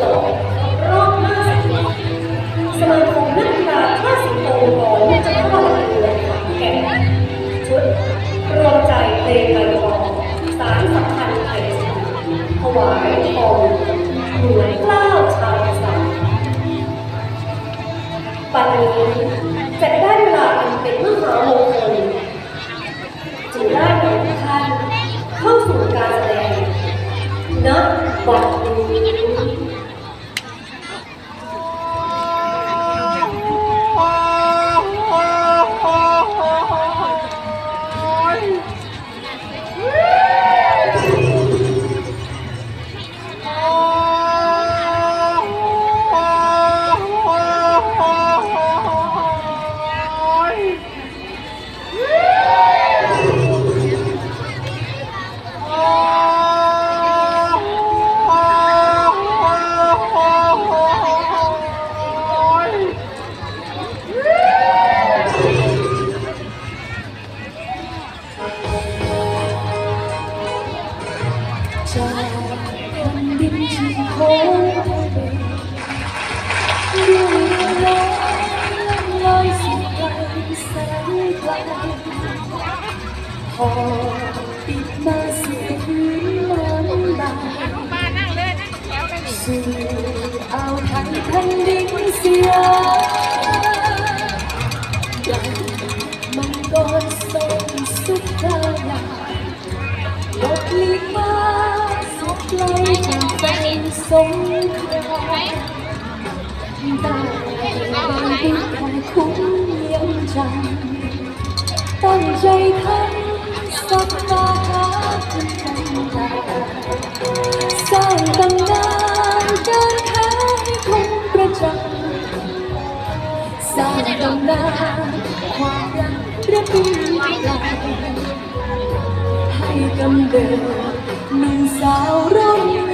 โตรอบ50สมาคมนักกีาคลาโตของจังหวัดเรือแก่ชุดรวใจเพลงไทยทองสารสัมพันธ์ไทยวายองหน่กล้าวสามปัจจุบัจะได้เวลาเป็นมหามงคลจึงได้นำท่านเข้าสู่การแสดงณบัดนี้ ขอปิดตาเสียคืนลมบางมานั่งเล่นั่งแถวได้ดิสื่เอาทันทันดินเสียยังมันก็ทรงสุขทายาลบลีมาสุดไกลจากแฟนสงครามตาเป็นความทุคุ้มยี่จัง พาหางาสการค้ให้คงประจักษ์สร้างำานความรักระเบียงไกลให้กำเนิดหนุ่มสาวร่ำ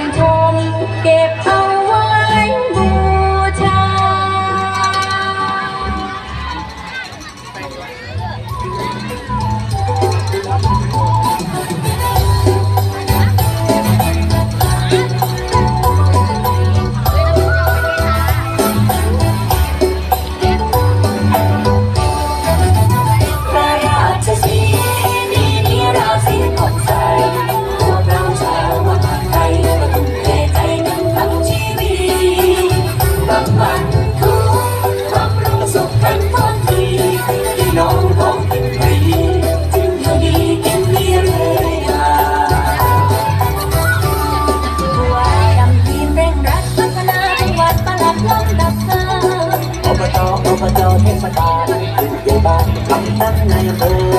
I'm Oh.